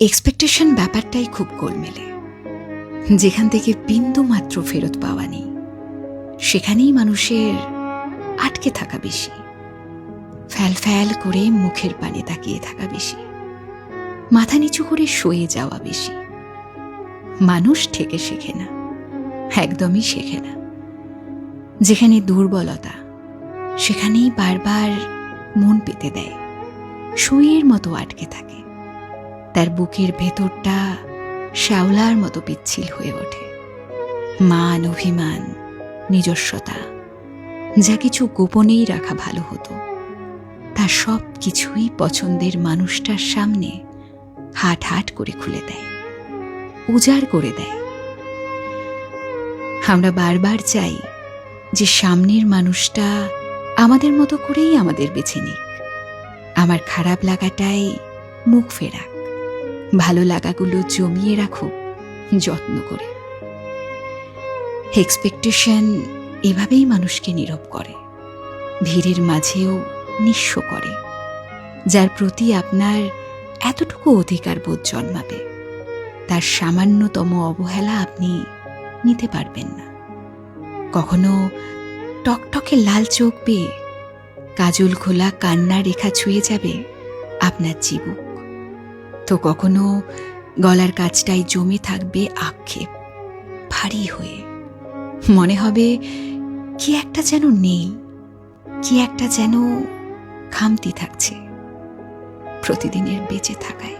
Expectation ব্যাপারটাই খুব গোলমেলে। যেখান থেকে বিন্দু মাত্র ফেরত পাওয়া নেই, সেখানেই মানুষের আটকে থাকা বেশি। ফ্যাল ফ্যাল করে মুখের পানে তাকিয়ে থাকা বেশি। মাথা নিচু করে শুয়ে যাওয়া বেশি। মানুষ থেকে শেখে না, একদমই শেখে না। যেখানে দুর্বলতা, সেখানেই বারবার মন পেতে দেয় সুইয়ের মতো আটকে থাকে। তার বুকের ভেতরটা শ্যাওলার মতো পিচ্ছিল হয়ে ওঠে। মান অভিমান, নিজস্বতা, যা কিছু গোপনেই রাখা ভালো হতো। তা সব কিছুই পছন্দের মানুষটার সামনে হাট হাট করে খুলে দেয়, উজাড় করে দেয়। আমরা বারবার চাই যে সামনের মানুষটা আমাদের মতো করেই আমাদের বেছে নিক। আমার খারাপ লাগাটাই মুখ ফেরাক। ভালো লাগাগুলো জমিয়ে রাখুক যত্ন করে। এক্সপেকটেশন এভাবেই মানুষকে নীরব করে, ভিড়ের মাঝেও নিঃস্ব করে, যার প্রতি আপনার এতটুকু অধিকার বোধ জন্মাবে। তার সামান্যতম অবহেলা আপনি নিতে পারবেন না। কখনো টকটকে লাল চোখ পেয়ে কাজল খোলা কান্না রেখা ছুঁয়ে যাবে আপনার চিবুক তো কখনো গলার কাজটাই জমে থাকবে আক্ষেপ, ভারী হয়ে। মনে হবে কি একটা যেন নেই, কি একটা যেন খামতি থাকছে প্রতিদিনের বেঁচে থাকায়।